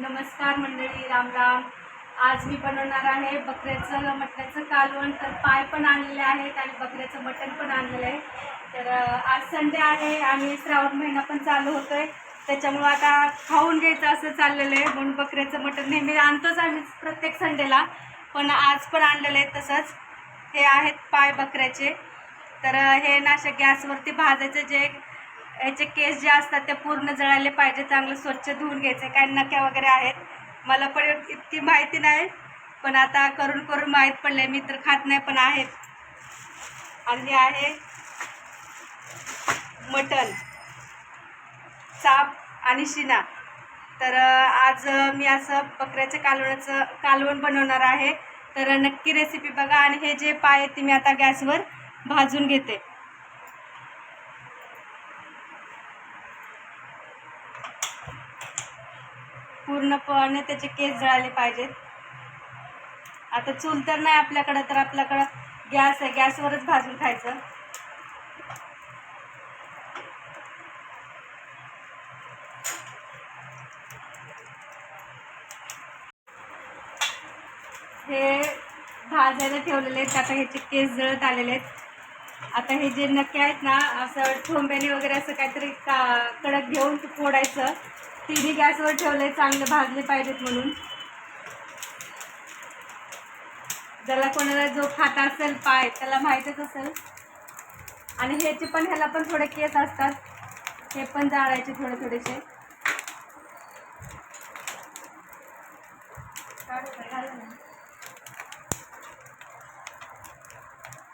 नमस्कार मंडळी राम राम. आज मी बनवणार आहे बकऱ्याचं मटणाचं कालवण. तर पाय पण आणलेले आहेत आणि बकऱ्याचं मटण पण आणलेलं आहे. तर आज संडे आहे आणि श्रावण महिना पण चालू होतो आहे त्याच्यामुळं आता खाऊन घ्यायचं असं चाललेलं आहे. म्हणून बकऱ्याचं मटण नेहमी आणतोच आम्ही प्रत्येक संडेला. पण आज पण आणलेलं आहे तसंच. हे आहेत पाय बकऱ्याचे. तर हे नाशक गॅसवरती भाजायचं जे याचे केस जे असतात ते पूर्ण जळायले पाहिजे चांगलं स्वच्छ धुवून घ्यायचे. काय नक्या वगैरे आहेत. मला पण इतकी माहिती नाही पण आता करून करून माहीत पडले मी तर खात नाही पण आहेत. आणि हे आहे मटण चाप आणि शिना. तर आज मी असं बकऱ्याच्या कालवणाचं कालवण बनवणार आहे. तर नक्की रेसिपी बघा. आणि हे जे पाय आहेत ते मी आता गॅसवर भाजून घेते. पूर्णपणे त्याचे केस जळाले पाहिजेत. आता चूल तर नाही आपल्याकडं तर आपल्याकडं गॅस आहे गॅसवरच भाजून खायचं. हे भाजायला ठेवलेले आहेत आता ह्याचे केस जळत आलेले आहेत. आता हे जे नक्की आहेत ना असं ठोंब्याने वगैरे असं काहीतरी का कडक घेऊन फोडायचं. तिन्ही गॅसवर ठेवले चांगले भाजले पाहिजेत म्हणून. ज्याला कोणाला जो खात असेल पाय त्याला माहीतच असेल. आणि ह्याचे पण ह्याला पण थोडे केस असतात. हे पण जाळायचे थोडे थोडेसे.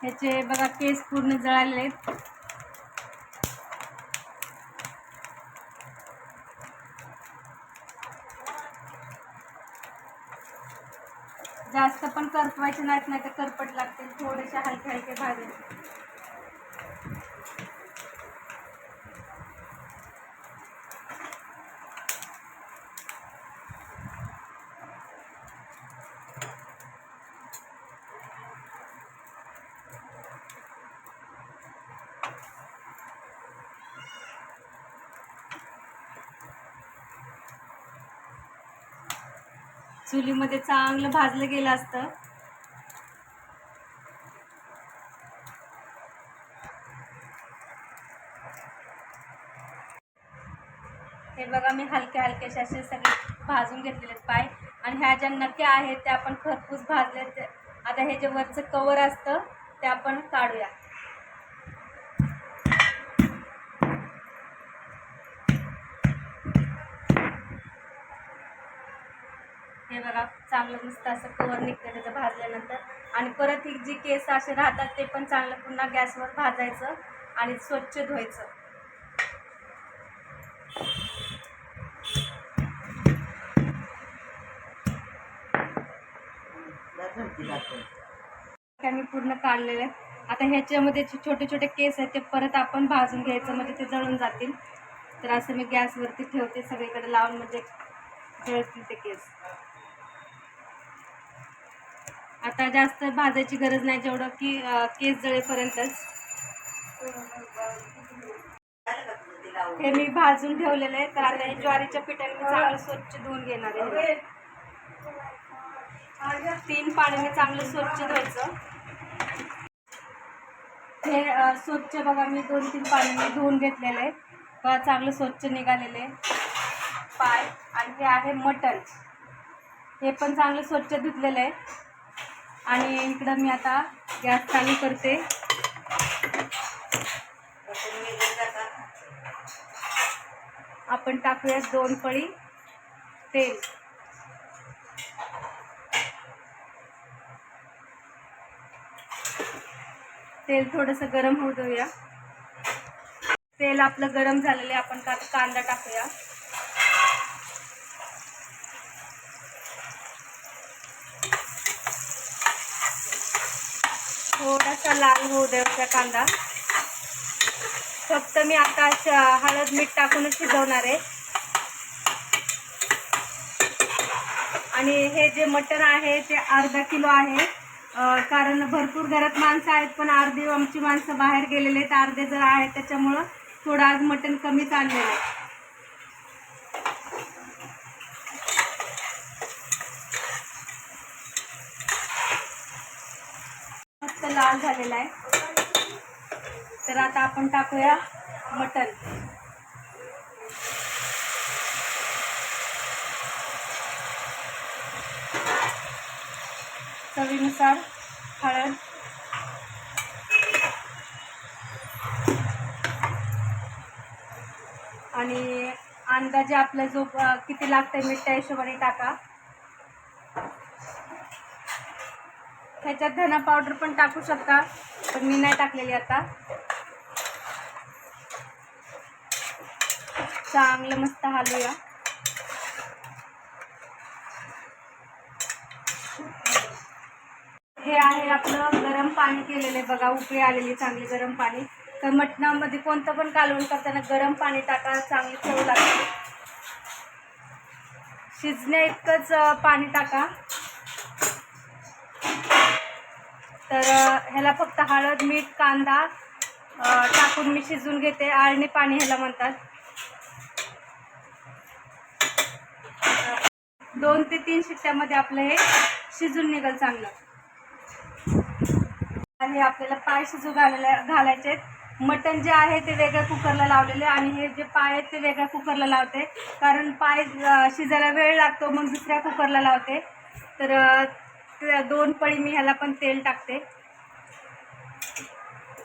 ह्याचे बघा केस पूर्ण जळालेले आहेत. जास्त पण करपवायचे नाहीत नाही तर करपट लागतील थोडेसे हलके हलके भाजे चुलीमध्ये चांगलं भाजलं गेलं असतं. हे बघा मी हलके हलके असे सगळे भाजून घेतलेले पाय. आणि ह्या ज्या नक्या आहेत त्या आपण खरपूस भाजले आता हे जे वरचं कवर असतं ते आपण काढूया. चांगलं मस्त असं कवर निघतं त्याचं भाजल्यानंतर. आणि परत ही जी केस असे राहतात ते पण चांगलं पुन्हा गॅसवर भाजायचं आणि स्वच्छ धुवायचं. काय मी पूर्ण काढलेले आहे. आता ह्याच्यामध्ये जे छोटे छोटे केस आहेत ते परत आपण भाजून घ्यायचं म्हणजे ते जळून जातील. तर असं मी गॅसवरती ठेवते सगळीकडे लावून म्हणजे जळतील ते केस. आता जास्त भाजायची गरज नाही जेवढं की केस जळेपर्यंतच. हे मी भाजून ठेवलेलं आहे तर आता हे ज्वारीच्या पिठाने मी चांगलं स्वच्छ धुवून घेणार आहे. तीन पाण्याने चांगलं स्वच्छ धुवायचं. हे स्वच्छ बघा मी दोन तीन पाण्याने धुवून घेतलेलं आहे. बघा चांगलं स्वच्छ निघालेले पाय आणि हे आहे मटण. हे पण चांगलं स्वच्छ धुतलेलं आहे. आणि इकडं मी आता गॅस चालू करते. आपण टाकूया दोन पळी तेल. तेल थोडंसं गरम होऊ देऊया. तेल आपलं गरम झालेलं आहे आपण का कांदा टाकूया. थोडासा लाल होऊ द्यायचा हो कांदा. फक्त मी आता हळद मीठ टाकूनच शिजवणार आहे. आणि हे जे मटण आहे ते अर्धा किलो आहे. कारण भरपूर घरात माणसं आहेत पण अर्धी आमची माणसं बाहेर गेलेले आहेत. अर्धे जर आहेत त्याच्यामुळं थोडं आज मटण कमीच आणलेलं आहे. लाल झालेला आहे. तर आता आपण टाकूया मटन चवीनुसार हळद. आणि अंदाजे आपला जो किती लागतंय मीठ त्या हिशोबाने टाका. ह्याच्यात धना पावडर पण टाकू शकता पण मी नाही टाकलेली आता. चांगलं मस्त हालूया. हे आहे आपलं गरम पाणी केलेलं आहे बघा उकळी आलेली चांगली गरम पाणी. तर मटणामध्ये कोणतं पण कालवण करताना गरम पाणी टाका चांगली चव लागते. शिजण्या इतकंच पाणी टाका. तर ह्याला फक्त हळद मीठ कांदा टाकून मी शिजून घेते. आळणी पाणी ह्याला म्हणतात. दोन ते तीन शिट्ट्यामध्ये आपलं हे शिजून निघेल चांगलं. आणि आपल्याला पाय शिजू घालायला घालायचे आहेत. मटण जे आहे ते वेगळ्या कुकरला लावलेले आणि हे जे पाय आहेत ते वेगळ्या कुकरला लावते. कारण पाय शिजायला वेळ लागतो मग दुसऱ्या कुकरला लावते. तर दोन पळी मी ह्याला पण तेल टाकते.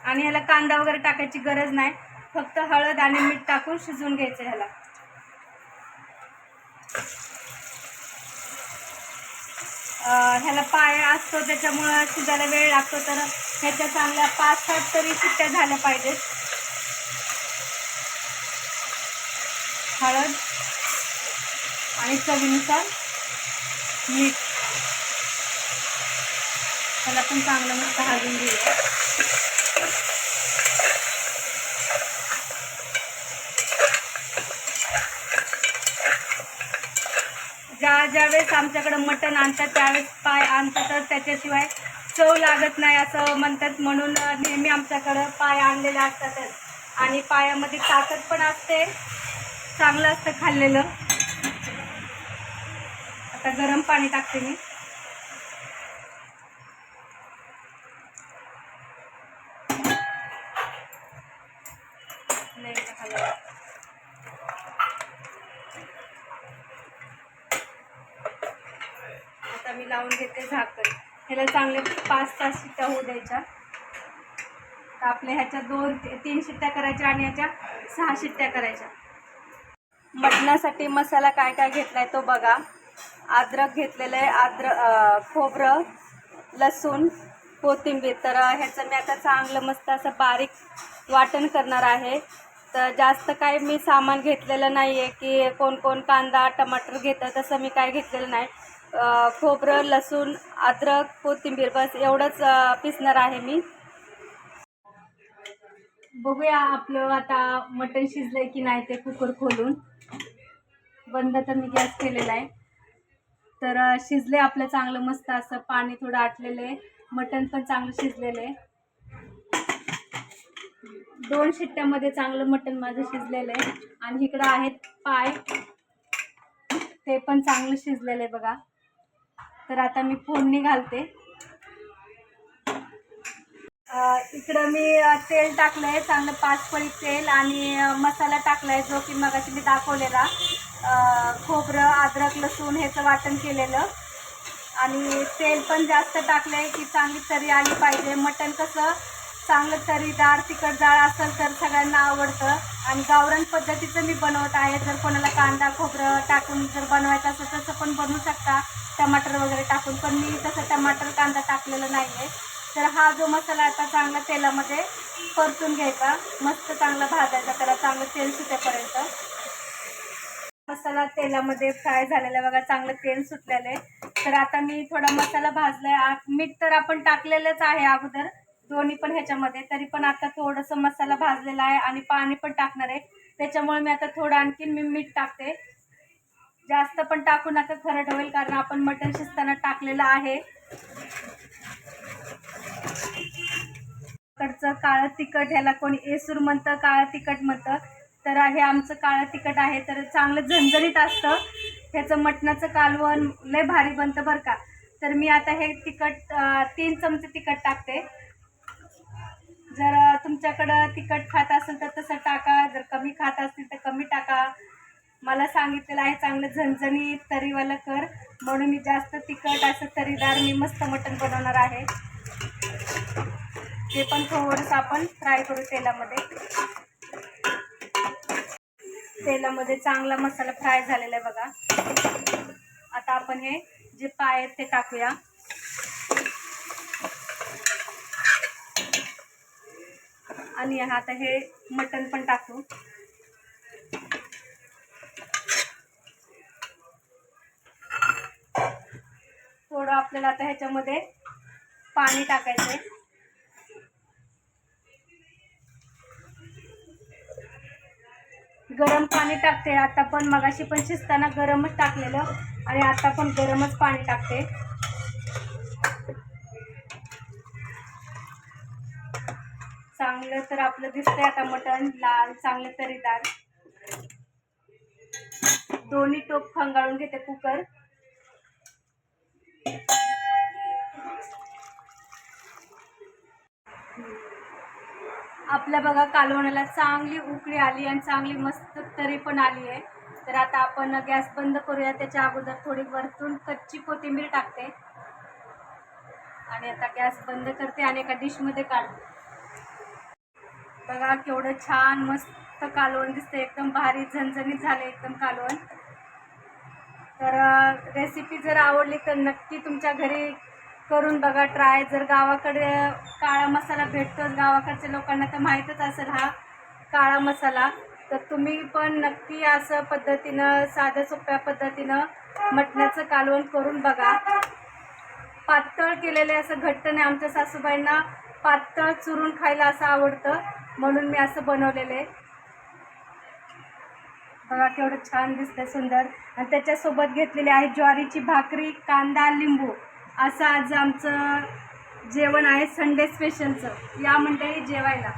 आणि ह्याला कांदा वगैरे टाकायची गरज नाही. फक्त हळद आणि मीठ टाकून शिजवून घ्यायचं ह्याला. ह्याला पाय असतो त्याच्यामुळं शिजायला वेळ लागतो. तर ह्याच्या चांगल्या पाच सात तरी शिट्ट्या झाल्या पाहिजेत. हळद आणि चवीनुसार मीठ. मला पण चांगलं मस्त हलवून घेऊया. ज्या ज्यावेळेस आमच्याकडं मटण आणतात त्यावेळेस पाय आणतातच त्याच्याशिवाय चव लागत नाही असं म्हणतात. म्हणून नेहमी आमच्याकडं पाय आणलेले असतातच. आणि पायामध्ये ताकद पण असते. चांगलं असतं खाल्लेलं. आता गरम पाणी टाकते मी. आता मी लावून घेते झाकण. ह्याला चांगले पाच तास शिट्ट्या होऊ द्यायच्या. तर आपल्या ह्याच्या दोन तीन शिट्ट्या करायच्या आणि ह्याच्या सहा शिट्ट्या करायच्या. मटणासाठी मसाला काय काय घेतलाय तो बघा. अद्रक घेतलेलं आहे आद्र खोबरं लसूण कोथिंबीर. तर ह्याचं मी आता चांगलं मस्त असं बारीक वाटण करणार आहे. तर जास्त काही मी सामान घेतलेलं नाही आहे की कोण कोण कांदा टमाटर घेतं तसं मी काय घेतलेलं नाही. खोबरं लसूण अद्रक कोथिंबीर बस एवढंच पिसणार आहे मी. बघूया आपलं आता मटण शिजलंय की नाही ते कुकर खोलून. बंद तर मी गॅस केलेला आहे. तर शिजले आपलं चांगलं मस्त असं पाणी थोडं आटलेलं आहे. मटण पण चांगलं शिजलेलं आहे. दोन शिट्ट्यामध्ये चांगलं मटण माझं शिजलेलं आहे. आणि इकडं आहेत पाय. ते पण चांगलं शिजलेलं आहे बघा. तर आता मी फोडणी घालते. इकडं मी तेल टाकलं आहे चांगलं पाचपळी तेल आणि मसाला टाकला आहे जो की मगाशी मी दाखवलेला. खोबरं अद्रक लसूण ह्याचं वाटण केलेलं. आणि तेल पण जास्त टाकलं आहे की चांगली तरी आली पाहिजे. मटण कसं चांगलं तरी डाळ तिखट डाळ असेल तर सगळ्यांना आवडतं. आणि गावरान पद्धतीचं मी बनवत आहे. जर कोणाला कांदा खोबरं टाकून जर बनवायचं असेल तसं पण बनवू शकता. टमाटर वगैरे टाकून. पण मी तसं टमाटर कांदा टाकलेलं नाही आहे तर हा जो मसाला आता चांगला तेलामध्ये परतून घ्यायचा. मस्त चांगला भाजायचा. त्याला चांगलं तेल सुटेपर्यंत. मसाला तेलामध्ये फ्राय झालेला आहे. बघा चांगलं तेल सुटलेलं आहे. तर आता मी थोडा मसाला भाजलाय. आ- मीठ तर आपण टाकलेलंच आहे अगोदर. दोन्ही पण ह्याच्यामध्ये तरी पण आता थोडंसं मसाला भाजलेला आहे आणि पाणी पण टाकणार आहे. त्याच्यामुळे मी आता थोडं आणखीन मी मीठ टाकते. जास्त पण टाकू नका खरं होईल कारण आपण मटण शिजताना टाकलेलं आहे. कडचं काळं तिखट ह्याला कोणी एसूर म्हणतं काळं तिखट म्हणतं. तर हे आमचं काळं तिखट आहे तर चांगलं झणझणीत असतं. ह्याचं मटणाचं कालवण लय भारी बनतं बरं का. तर मी आता हे तिखट तीन चमचे तिखट टाकते. तुमच्याकडं तिखट खात असेल तर तसं टाका. जर कमी खात असतील तर कमी टाका. मला सांगितलेलं आहे चांगलं झणझणीत तरीवालं कर. म्हणून मी जास्त तिखट असं तरीदार मी मस्त मटण बनवणार आहे. ते पण थोडंसं आपण फ्राय करू तेलामध्ये. तेलामध्ये चांगला मसाला फ्राय झालेला आहे बघा. आता आपण हे जे पाय आहेत ते टाकूया. आणि आता हे मटण पण टाकू. थोडं आपल्याला आता ह्याच्यामध्ये पाणी टाकायचंय. गरम पाणी टाकते. आता पण मगाशी पण शिजताना गरमच टाकलेलं आणि आता पण गरमच पाणी टाकते. केलं तर आपलं दिसतंय आता मटण लाल चांगलं तरीदार दोन्ही टोप खंगाळून घेते कुकर. आपल्या बघा कालवणाला चांगली उकळी आली आणि चांगली मस्त तरी पण आली आहे. तर आता आपण गॅस बंद करूया. त्याच्या अगोदर थोडी वरतून कच्ची कोथिंबीर टाकते. आणि आता गॅस बंद करते आणि एका डिशमध्ये काढते. बघा केवढं छान मस्त कालवण दिसते एकदम भारी झणझणीत झाले एकदम कालवण. तर रेसिपी जर आवडली तर नक्की तुमच्या घरी करून बघा. ट्राय जर गावाकडे काळा मसाला भेटतोच गावाकडच्या लोकांना तर माहीतच असेल हा काळा मसाला. तर तुम्ही पण नक्की असं पद्धतीनं साध्या सोप्या पद्धतीनं मटणाचं कालवण करून बघा. पातळ केलेले असं घट्ट नाही. आमच्या सासूबाईंना पातळ चुरून खायला असं आवडतं. म्हणून मी असं बनवलेलं आहे. बघा केवढं छान दिसतंय सुंदर. आणि त्याच्यासोबत घेतलेली आहे ज्वारीची भाकरी कांदा लिंबू. असं आज आमचं जेवण आहे संडे स्पेशलचं या मंडळी जेवायला.